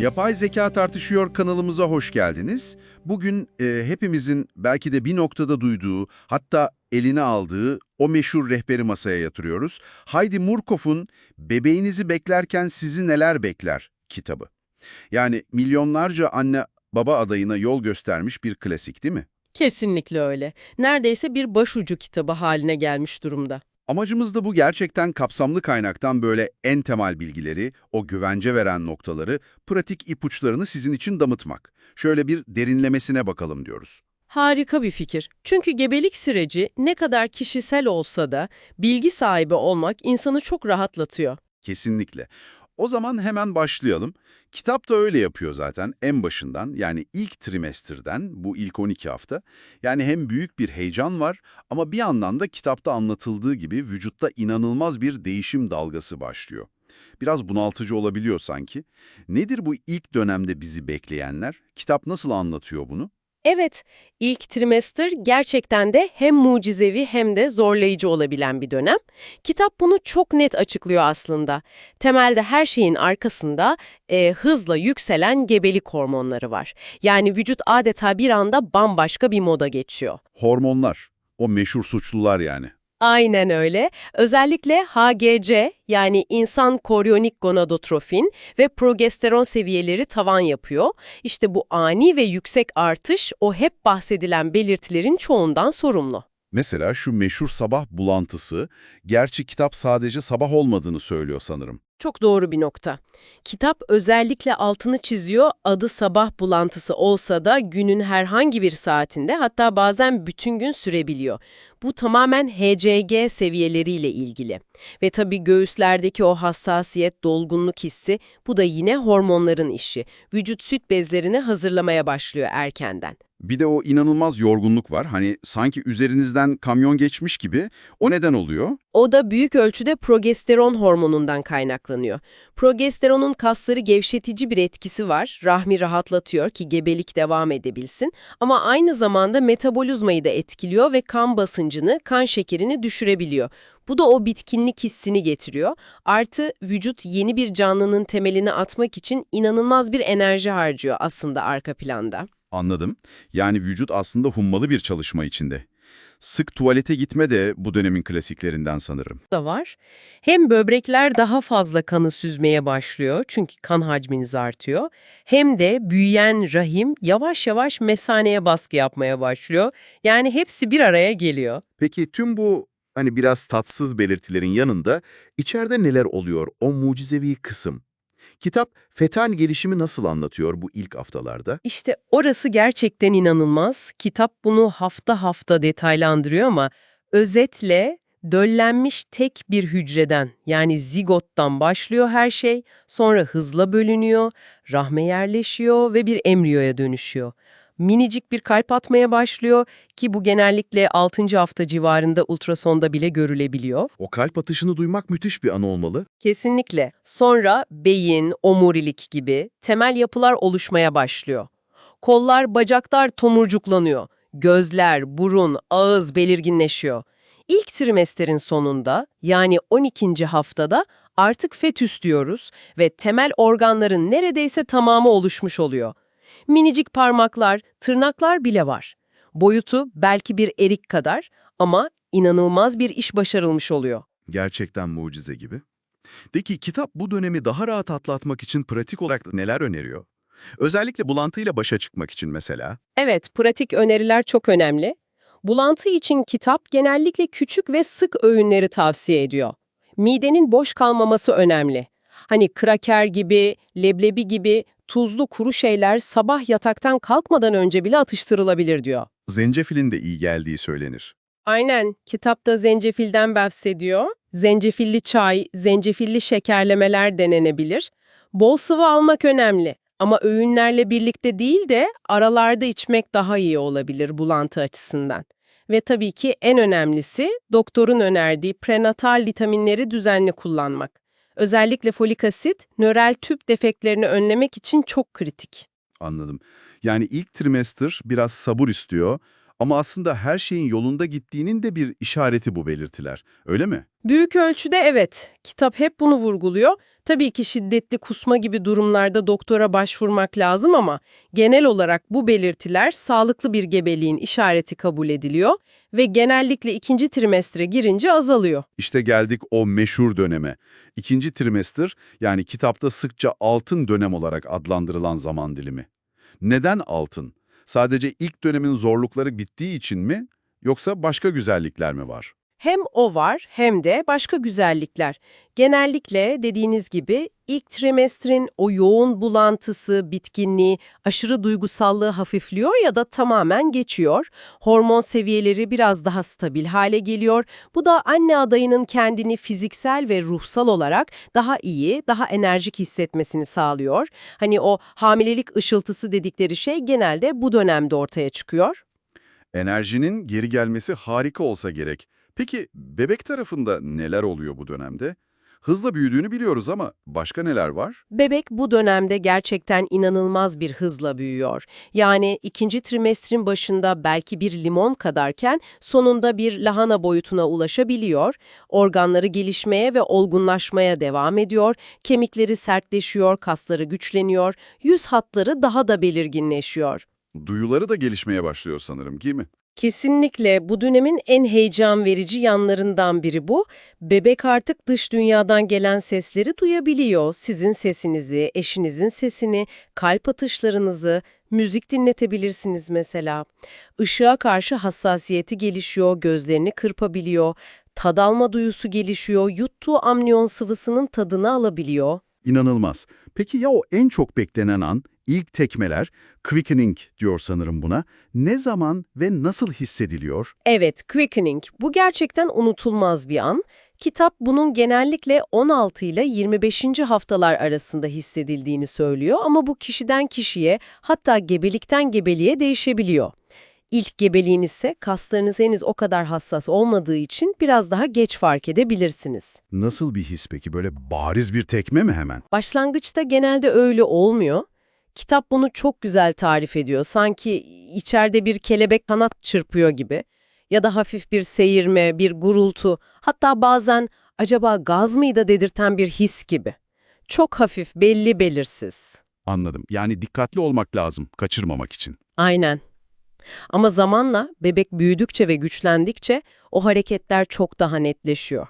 Yapay Zeka Tartışıyor kanalımıza hoş geldiniz. Bugün e, hepimizin belki de bir noktada duyduğu, hatta eline aldığı o meşhur rehberi masaya yatırıyoruz. Heidi Murkoff'un Bebeğinizi Beklerken Sizi Neler Bekler kitabı. Yani milyonlarca anne baba adayına yol göstermiş bir klasik değil mi? Kesinlikle öyle. Neredeyse bir başucu kitabı haline gelmiş durumda. Amacımız da bu gerçekten kapsamlı kaynaktan böyle en temel bilgileri, o güvence veren noktaları, pratik ipuçlarını sizin için damıtmak. Şöyle bir derinlemesine bakalım diyoruz. Harika bir fikir. Çünkü gebelik süreci ne kadar kişisel olsa da bilgi sahibi olmak insanı çok rahatlatıyor. Kesinlikle. O zaman hemen başlayalım. Kitap da öyle yapıyor zaten en başından yani ilk trimesterden bu ilk 12 hafta. Yani hem büyük bir heyecan var ama bir yandan da kitapta anlatıldığı gibi vücutta inanılmaz bir değişim dalgası başlıyor. Biraz bunaltıcı olabiliyor sanki. Nedir bu ilk dönemde bizi bekleyenler? Kitap nasıl anlatıyor bunu? Evet, ilk trimester gerçekten de hem mucizevi hem de zorlayıcı olabilen bir dönem. Kitap bunu çok net açıklıyor aslında. Temelde her şeyin arkasında e, hızla yükselen gebelik hormonları var. Yani vücut adeta bir anda bambaşka bir moda geçiyor. Hormonlar, o meşhur suçlular yani. Aynen öyle. Özellikle HGC yani insan koryonik gonadotrofin ve progesteron seviyeleri tavan yapıyor. İşte bu ani ve yüksek artış o hep bahsedilen belirtilerin çoğundan sorumlu. Mesela şu meşhur sabah bulantısı, gerçi kitap sadece sabah olmadığını söylüyor sanırım. Çok doğru bir nokta. Kitap özellikle altını çiziyor, adı sabah bulantısı olsa da günün herhangi bir saatinde hatta bazen bütün gün sürebiliyor. Bu tamamen HCG seviyeleriyle ilgili. Ve tabii göğüslerdeki o hassasiyet, dolgunluk hissi bu da yine hormonların işi. Vücut süt bezlerini hazırlamaya başlıyor erkenden. Bir de o inanılmaz yorgunluk var. Hani sanki üzerinizden kamyon geçmiş gibi. O neden oluyor? O da büyük ölçüde progesteron hormonundan kaynaklanıyor. Progesteronun kasları gevşetici bir etkisi var. Rahmi rahatlatıyor ki gebelik devam edebilsin. Ama aynı zamanda metabolizmayı da etkiliyor ve kan basıncını, kan şekerini düşürebiliyor. Bu da o bitkinlik hissini getiriyor. Artı vücut yeni bir canlının temelini atmak için inanılmaz bir enerji harcıyor aslında arka planda. Anladım. Yani vücut aslında hummalı bir çalışma içinde. Sık tuvalete gitme de bu dönemin klasiklerinden sanırım. da var. Hem böbrekler daha fazla kanı süzmeye başlıyor çünkü kan hacminiz artıyor. Hem de büyüyen rahim yavaş yavaş mesaneye baskı yapmaya başlıyor. Yani hepsi bir araya geliyor. Peki tüm bu hani biraz tatsız belirtilerin yanında içeride neler oluyor o mucizevi kısım? Kitap fetal gelişimi nasıl anlatıyor bu ilk haftalarda? İşte orası gerçekten inanılmaz. Kitap bunu hafta hafta detaylandırıyor ama özetle döllenmiş tek bir hücreden yani zigottan başlıyor her şey, sonra hızla bölünüyor, rahme yerleşiyor ve bir embriyoya dönüşüyor. Minicik bir kalp atmaya başlıyor ki bu genellikle 6. hafta civarında ultrasonda bile görülebiliyor. O kalp atışını duymak müthiş bir anı olmalı. Kesinlikle. Sonra beyin, omurilik gibi temel yapılar oluşmaya başlıyor. Kollar, bacaklar tomurcuklanıyor. Gözler, burun, ağız belirginleşiyor. İlk trimesterin sonunda yani 12. haftada artık fetüs diyoruz ve temel organların neredeyse tamamı oluşmuş oluyor. Minicik parmaklar, tırnaklar bile var. Boyutu belki bir erik kadar ama inanılmaz bir iş başarılmış oluyor. Gerçekten mucize gibi. De ki kitap bu dönemi daha rahat atlatmak için pratik olarak neler öneriyor? Özellikle bulantıyla başa çıkmak için mesela. Evet, pratik öneriler çok önemli. Bulantı için kitap genellikle küçük ve sık öğünleri tavsiye ediyor. Midenin boş kalmaması önemli. Hani kraker gibi, leblebi gibi tuzlu kuru şeyler sabah yataktan kalkmadan önce bile atıştırılabilir diyor. Zencefilin de iyi geldiği söylenir. Aynen, kitapta zencefilden bahsediyor. Zencefilli çay, zencefilli şekerlemeler denenebilir. Bol sıvı almak önemli. Ama öğünlerle birlikte değil de aralarda içmek daha iyi olabilir bulantı açısından. Ve tabii ki en önemlisi doktorun önerdiği prenatal vitaminleri düzenli kullanmak. Özellikle folik asit, nörel tüp defektlerini önlemek için çok kritik. Anladım. Yani ilk trimester biraz sabır istiyor Ama aslında her şeyin yolunda gittiğinin de bir işareti bu belirtiler. Öyle mi? Büyük ölçüde evet. Kitap hep bunu vurguluyor. Tabii ki şiddetli kusma gibi durumlarda doktora başvurmak lazım ama genel olarak bu belirtiler sağlıklı bir gebeliğin işareti kabul ediliyor ve genellikle ikinci trimestre girince azalıyor. İşte geldik o meşhur döneme. İkinci trimester yani kitapta sıkça altın dönem olarak adlandırılan zaman dilimi. Neden altın? Sadece ilk dönemin zorlukları bittiği için mi yoksa başka güzellikler mi var? Hem o var hem de başka güzellikler. Genellikle dediğiniz gibi ilk trimestrin o yoğun bulantısı, bitkinliği, aşırı duygusallığı hafifliyor ya da tamamen geçiyor. Hormon seviyeleri biraz daha stabil hale geliyor. Bu da anne adayının kendini fiziksel ve ruhsal olarak daha iyi, daha enerjik hissetmesini sağlıyor. Hani o hamilelik ışıltısı dedikleri şey genelde bu dönemde ortaya çıkıyor. Enerjinin geri gelmesi harika olsa gerek. Peki bebek tarafında neler oluyor bu dönemde? Hızla büyüdüğünü biliyoruz ama başka neler var? Bebek bu dönemde gerçekten inanılmaz bir hızla büyüyor. Yani ikinci trimestrin başında belki bir limon kadarken sonunda bir lahana boyutuna ulaşabiliyor. Organları gelişmeye ve olgunlaşmaya devam ediyor. Kemikleri sertleşiyor, kasları güçleniyor, yüz hatları daha da belirginleşiyor. Duyuları da gelişmeye başlıyor sanırım, değil mi? Kesinlikle bu dönemin en heyecan verici yanlarından biri bu. Bebek artık dış dünyadan gelen sesleri duyabiliyor. Sizin sesinizi, eşinizin sesini, kalp atışlarınızı, müzik dinletebilirsiniz mesela. Işığa karşı hassasiyeti gelişiyor, gözlerini kırpabiliyor. Tad alma duyusu gelişiyor, yuttuğu amniyon sıvısının tadını alabiliyor. İnanılmaz. Peki ya o en çok beklenen an, ilk tekmeler, quickening diyor sanırım buna, ne zaman ve nasıl hissediliyor? Evet, quickening. Bu gerçekten unutulmaz bir an. Kitap bunun genellikle 16 ile 25. haftalar arasında hissedildiğini söylüyor ama bu kişiden kişiye hatta gebelikten gebeliğe değişebiliyor. İlk gebeliğin ise kaslarınız henüz o kadar hassas olmadığı için biraz daha geç fark edebilirsiniz. Nasıl bir his peki? Böyle bariz bir tekme mi hemen? Başlangıçta genelde öyle olmuyor. Kitap bunu çok güzel tarif ediyor. Sanki içeride bir kelebek kanat çırpıyor gibi. Ya da hafif bir seyirme, bir gurultu, hatta bazen acaba gaz mıydı dedirten bir his gibi. Çok hafif, belli belirsiz. Anladım. Yani dikkatli olmak lazım, kaçırmamak için. Aynen. Ama zamanla bebek büyüdükçe ve güçlendikçe o hareketler çok daha netleşiyor.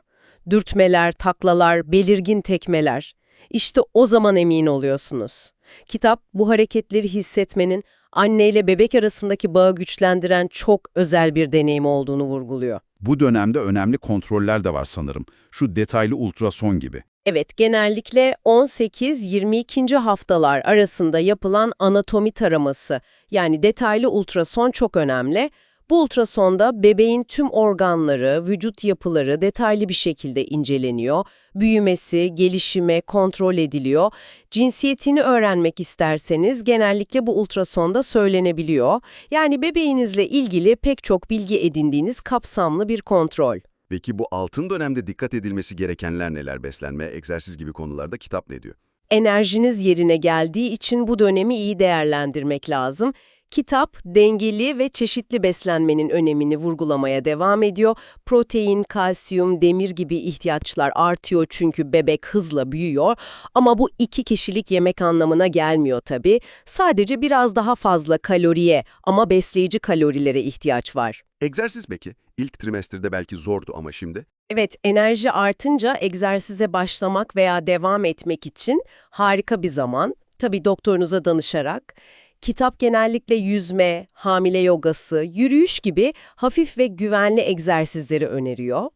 Dürtmeler, taklalar, belirgin tekmeler. İşte o zaman emin oluyorsunuz. Kitap bu hareketleri hissetmenin anne ile bebek arasındaki bağı güçlendiren çok özel bir deneyim olduğunu vurguluyor. Bu dönemde önemli kontroller de var sanırım. Şu detaylı ultrason gibi. Evet, genellikle 18-22. haftalar arasında yapılan anatomi taraması, yani detaylı ultrason çok önemli. Bu ultrasonda bebeğin tüm organları, vücut yapıları detaylı bir şekilde inceleniyor. Büyümesi, gelişimi kontrol ediliyor. Cinsiyetini öğrenmek isterseniz genellikle bu ultrasonda söylenebiliyor. Yani bebeğinizle ilgili pek çok bilgi edindiğiniz kapsamlı bir kontrol. Peki bu altın dönemde dikkat edilmesi gerekenler neler beslenme, egzersiz gibi konularda kitap ne diyor? enerjiniz yerine geldiği için bu dönemi iyi değerlendirmek lazım. Kitap, dengeli ve çeşitli beslenmenin önemini vurgulamaya devam ediyor. Protein, kalsiyum, demir gibi ihtiyaçlar artıyor çünkü bebek hızla büyüyor. Ama bu iki kişilik yemek anlamına gelmiyor tabii. Sadece biraz daha fazla kaloriye ama besleyici kalorilere ihtiyaç var. Egzersiz peki? İlk trimesterde belki zordu ama şimdi? Evet, enerji artınca egzersize başlamak veya devam etmek için harika bir zaman. Tabii doktorunuza danışarak. Kitap genellikle yüzme, hamile yogası, yürüyüş gibi hafif ve güvenli egzersizleri öneriyor.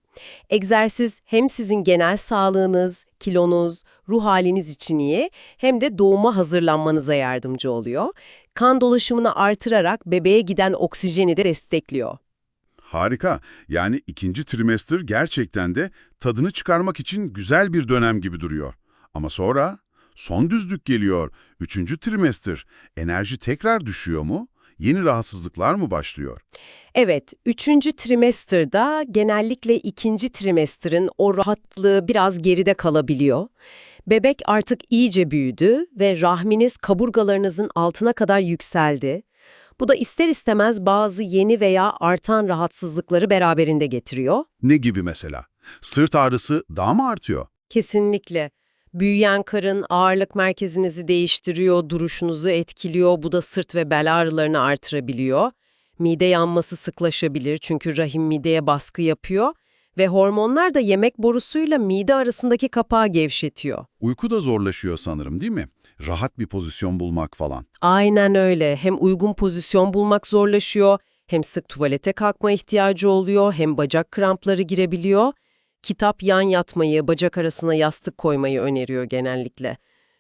Egzersiz hem sizin genel sağlığınız, kilonuz, ruh haliniz için iyi hem de doğuma hazırlanmanıza yardımcı oluyor. Kan dolaşımını artırarak bebeğe giden oksijeni de destekliyor. Harika. Yani ikinci trimester gerçekten de tadını çıkarmak için güzel bir dönem gibi duruyor. Ama sonra son düzlük geliyor. Üçüncü trimester. Enerji tekrar düşüyor mu? Yeni rahatsızlıklar mı başlıyor? Evet, üçüncü trimester'da genellikle ikinci trimesterin o rahatlığı biraz geride kalabiliyor. Bebek artık iyice büyüdü ve rahminiz kaburgalarınızın altına kadar yükseldi. Bu da ister istemez bazı yeni veya artan rahatsızlıkları beraberinde getiriyor. Ne gibi mesela? Sırt ağrısı daha mı artıyor? Kesinlikle. Büyüyen karın ağırlık merkezinizi değiştiriyor, duruşunuzu etkiliyor. Bu da sırt ve bel ağrılarını artırabiliyor. Mide yanması sıklaşabilir çünkü rahim mideye baskı yapıyor. Ve hormonlar da yemek borusuyla mide arasındaki kapağı gevşetiyor. Uyku da zorlaşıyor sanırım değil mi? Rahat bir pozisyon bulmak falan. Aynen öyle. Hem uygun pozisyon bulmak zorlaşıyor, hem sık tuvalete kalkma ihtiyacı oluyor, hem bacak krampları girebiliyor. Kitap yan yatmayı, bacak arasına yastık koymayı öneriyor genellikle.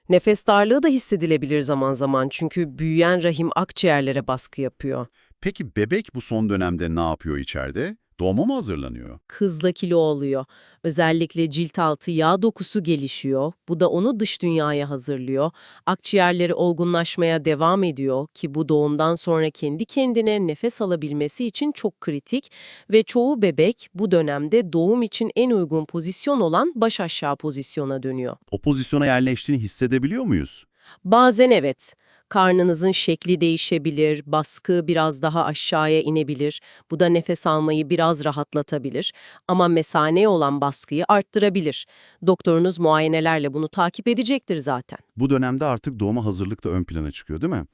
Nefes darlığı da hissedilebilir zaman zaman çünkü büyüyen rahim akciğerlere baskı yapıyor. Peki bebek bu son dönemde ne yapıyor içeride? Doğuma mı hazırlanıyor? Hızla kilo oluyor. Özellikle cilt altı yağ dokusu gelişiyor. Bu da onu dış dünyaya hazırlıyor. Akciğerleri olgunlaşmaya devam ediyor ki bu doğumdan sonra kendi kendine nefes alabilmesi için çok kritik ve çoğu bebek bu dönemde doğum için en uygun pozisyon olan baş aşağı pozisyona dönüyor. O pozisyona yerleştiğini hissedebiliyor muyuz? Bazen evet, karnınızın şekli değişebilir, baskı biraz daha aşağıya inebilir, bu da nefes almayı biraz rahatlatabilir ama mesaneye olan baskıyı arttırabilir. Doktorunuz muayenelerle bunu takip edecektir zaten. Bu dönemde artık doğuma hazırlık da ön plana çıkıyor değil mi?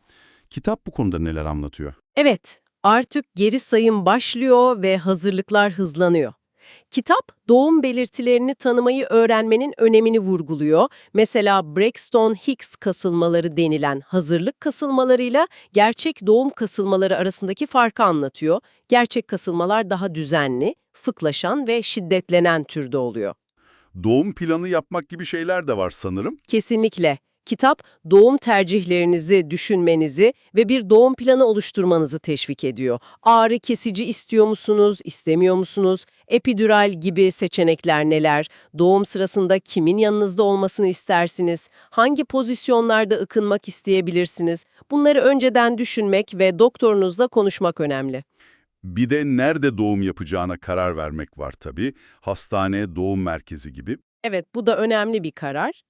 Kitap bu konuda neler anlatıyor? Evet, artık geri sayım başlıyor ve hazırlıklar hızlanıyor. Kitap, doğum belirtilerini tanımayı öğrenmenin önemini vurguluyor. Mesela Braxton-Hicks kasılmaları denilen hazırlık kasılmalarıyla gerçek doğum kasılmaları arasındaki farkı anlatıyor. Gerçek kasılmalar daha düzenli, fıklaşan ve şiddetlenen türde oluyor. Doğum planı yapmak gibi şeyler de var sanırım. Kesinlikle. Kitap, doğum tercihlerinizi düşünmenizi ve bir doğum planı oluşturmanızı teşvik ediyor. Ağrı kesici istiyor musunuz, istemiyor musunuz? Epidural gibi seçenekler neler? Doğum sırasında kimin yanınızda olmasını istersiniz? Hangi pozisyonlarda ıkınmak isteyebilirsiniz? Bunları önceden düşünmek ve doktorunuzla konuşmak önemli. Bir de nerede doğum yapacağına karar vermek var tabii. Hastane, doğum merkezi gibi. Evet, bu da önemli bir karar.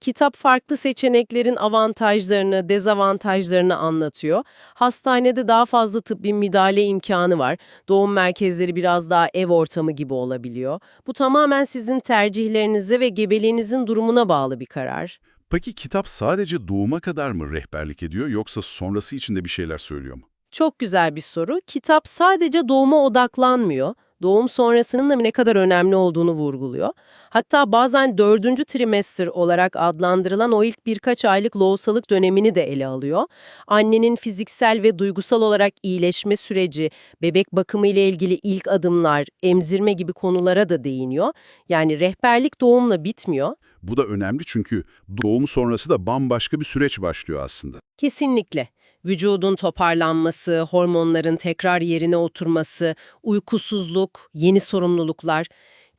Kitap farklı seçeneklerin avantajlarını, dezavantajlarını anlatıyor. Hastanede daha fazla tıbbi müdahale imkanı var. Doğum merkezleri biraz daha ev ortamı gibi olabiliyor. Bu tamamen sizin tercihlerinize ve gebeliğinizin durumuna bağlı bir karar. Peki kitap sadece doğuma kadar mı rehberlik ediyor yoksa sonrası için de bir şeyler söylüyor mu? Çok güzel bir soru. Kitap sadece doğuma odaklanmıyor. Doğum sonrasının da ne kadar önemli olduğunu vurguluyor. Hatta bazen dördüncü trimester olarak adlandırılan o ilk birkaç aylık loğusalık dönemini de ele alıyor. Annenin fiziksel ve duygusal olarak iyileşme süreci, bebek bakımı ile ilgili ilk adımlar, emzirme gibi konulara da değiniyor. Yani rehberlik doğumla bitmiyor. Bu da önemli çünkü doğum sonrası da bambaşka bir süreç başlıyor aslında. Kesinlikle. Vücudun toparlanması, hormonların tekrar yerine oturması, uykusuzluk, yeni sorumluluklar.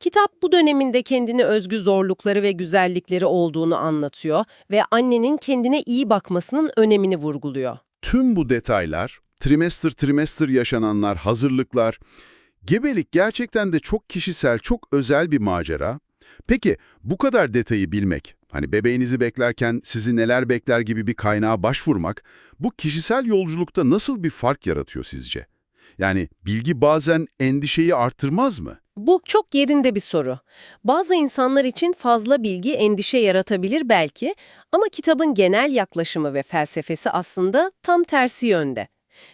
Kitap bu döneminde kendine özgü zorlukları ve güzellikleri olduğunu anlatıyor ve annenin kendine iyi bakmasının önemini vurguluyor. Tüm bu detaylar, trimester trimester yaşananlar, hazırlıklar, gebelik gerçekten de çok kişisel, çok özel bir macera. Peki bu kadar detayı bilmek, hani bebeğinizi beklerken sizi neler bekler gibi bir kaynağa başvurmak, bu kişisel yolculukta nasıl bir fark yaratıyor sizce? Yani bilgi bazen endişeyi arttırmaz mı? Bu çok yerinde bir soru. Bazı insanlar için fazla bilgi endişe yaratabilir belki ama kitabın genel yaklaşımı ve felsefesi aslında tam tersi yönde.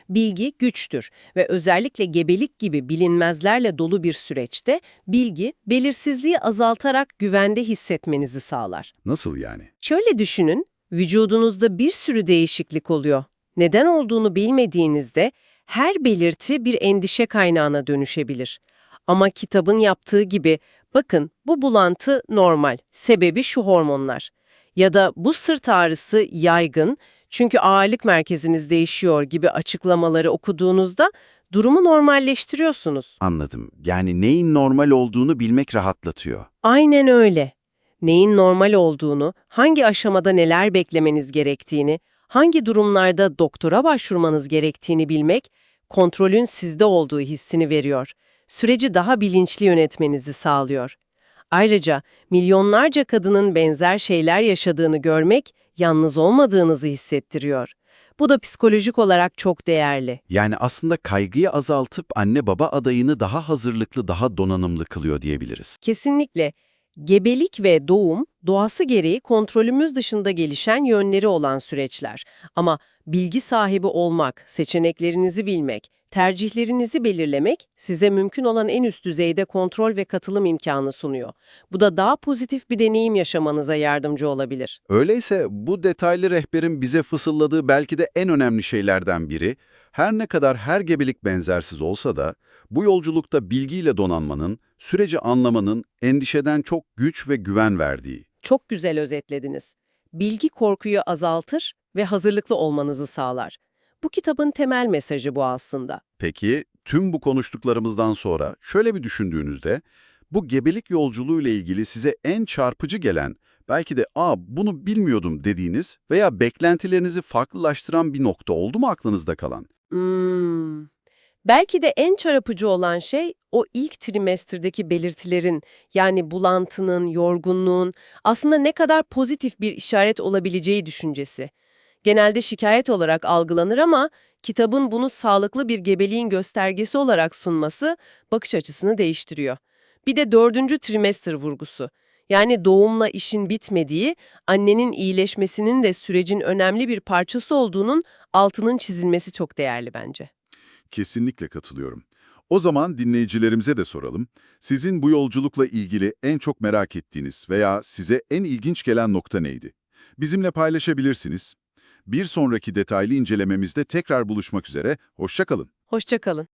Bilgi güçtür ve özellikle gebelik gibi bilinmezlerle dolu bir süreçte bilgi belirsizliği azaltarak güvende hissetmenizi sağlar. Nasıl yani? Şöyle düşünün, vücudunuzda bir sürü değişiklik oluyor. Neden olduğunu bilmediğinizde her belirti bir endişe kaynağına dönüşebilir. Ama kitabın yaptığı gibi, bakın bu bulantı normal, sebebi şu hormonlar. Ya da bu sırt ağrısı yaygın, çünkü ağırlık merkeziniz değişiyor gibi açıklamaları okuduğunuzda durumu normalleştiriyorsunuz. Anladım. Yani neyin normal olduğunu bilmek rahatlatıyor. Aynen öyle. Neyin normal olduğunu, hangi aşamada neler beklemeniz gerektiğini, hangi durumlarda doktora başvurmanız gerektiğini bilmek, kontrolün sizde olduğu hissini veriyor. Süreci daha bilinçli yönetmenizi sağlıyor. Ayrıca milyonlarca kadının benzer şeyler yaşadığını görmek yalnız olmadığınızı hissettiriyor. Bu da psikolojik olarak çok değerli. Yani aslında kaygıyı azaltıp anne baba adayını daha hazırlıklı, daha donanımlı kılıyor diyebiliriz. Kesinlikle gebelik ve doğum doğası gereği kontrolümüz dışında gelişen yönleri olan süreçler. Ama bilgi sahibi olmak, seçeneklerinizi bilmek, tercihlerinizi belirlemek size mümkün olan en üst düzeyde kontrol ve katılım imkanı sunuyor. Bu da daha pozitif bir deneyim yaşamanıza yardımcı olabilir. Öyleyse bu detaylı rehberin bize fısıldadığı belki de en önemli şeylerden biri, her ne kadar her gebelik benzersiz olsa da, bu yolculukta bilgiyle donanmanın, süreci anlamanın endişeden çok güç ve güven verdiği. Çok güzel özetlediniz. Bilgi korkuyu azaltır ve hazırlıklı olmanızı sağlar. Bu kitabın temel mesajı bu aslında. Peki, tüm bu konuştuklarımızdan sonra şöyle bir düşündüğünüzde, bu gebelik yolculuğuyla ilgili size en çarpıcı gelen, belki de ''Aa bunu bilmiyordum'' dediğiniz veya beklentilerinizi farklılaştıran bir nokta oldu mu aklınızda kalan? Hmm. Belki de en çarpıcı olan şey o ilk trimesterdeki belirtilerin yani bulantının, yorgunluğun aslında ne kadar pozitif bir işaret olabileceği düşüncesi. Genelde şikayet olarak algılanır ama kitabın bunu sağlıklı bir gebeliğin göstergesi olarak sunması bakış açısını değiştiriyor. Bir de dördüncü trimester vurgusu. Yani doğumla işin bitmediği, annenin iyileşmesinin de sürecin önemli bir parçası olduğunun altının çizilmesi çok değerli bence. Kesinlikle katılıyorum. O zaman dinleyicilerimize de soralım. Sizin bu yolculukla ilgili en çok merak ettiğiniz veya size en ilginç gelen nokta neydi? Bizimle paylaşabilirsiniz. Bir sonraki detaylı incelememizde tekrar buluşmak üzere, hoşça kalın. Hoşça kalın.